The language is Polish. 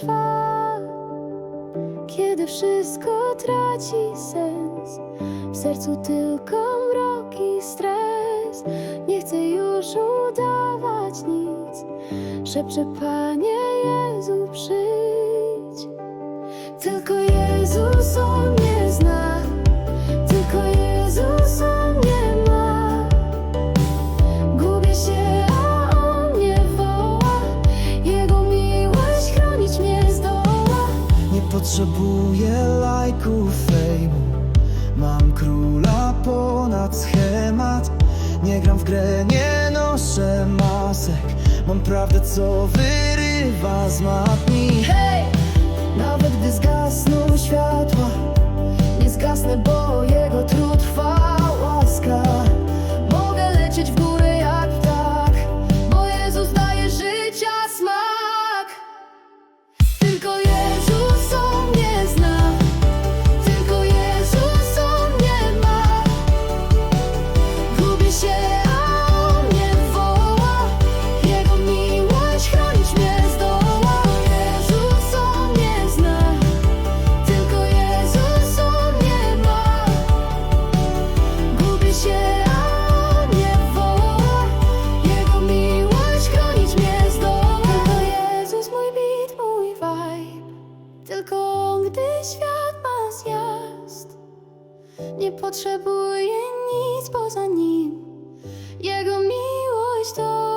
trwa. Kiedy wszystko traci sens, w sercu tylko mrok i stres. Nie chcę już udawać nic, szepczę Panie Jezu, przyjdź. Tylko Jezus on potrzebuję lajków, fejmu. Mam króla ponad schemat. Nie gram w grę, nie noszę masek. Mam prawdę, co wyrywa z matni. Hej! Gdy świat ma zjazd Nie potrzebuję nic poza Nim. Jego miłość to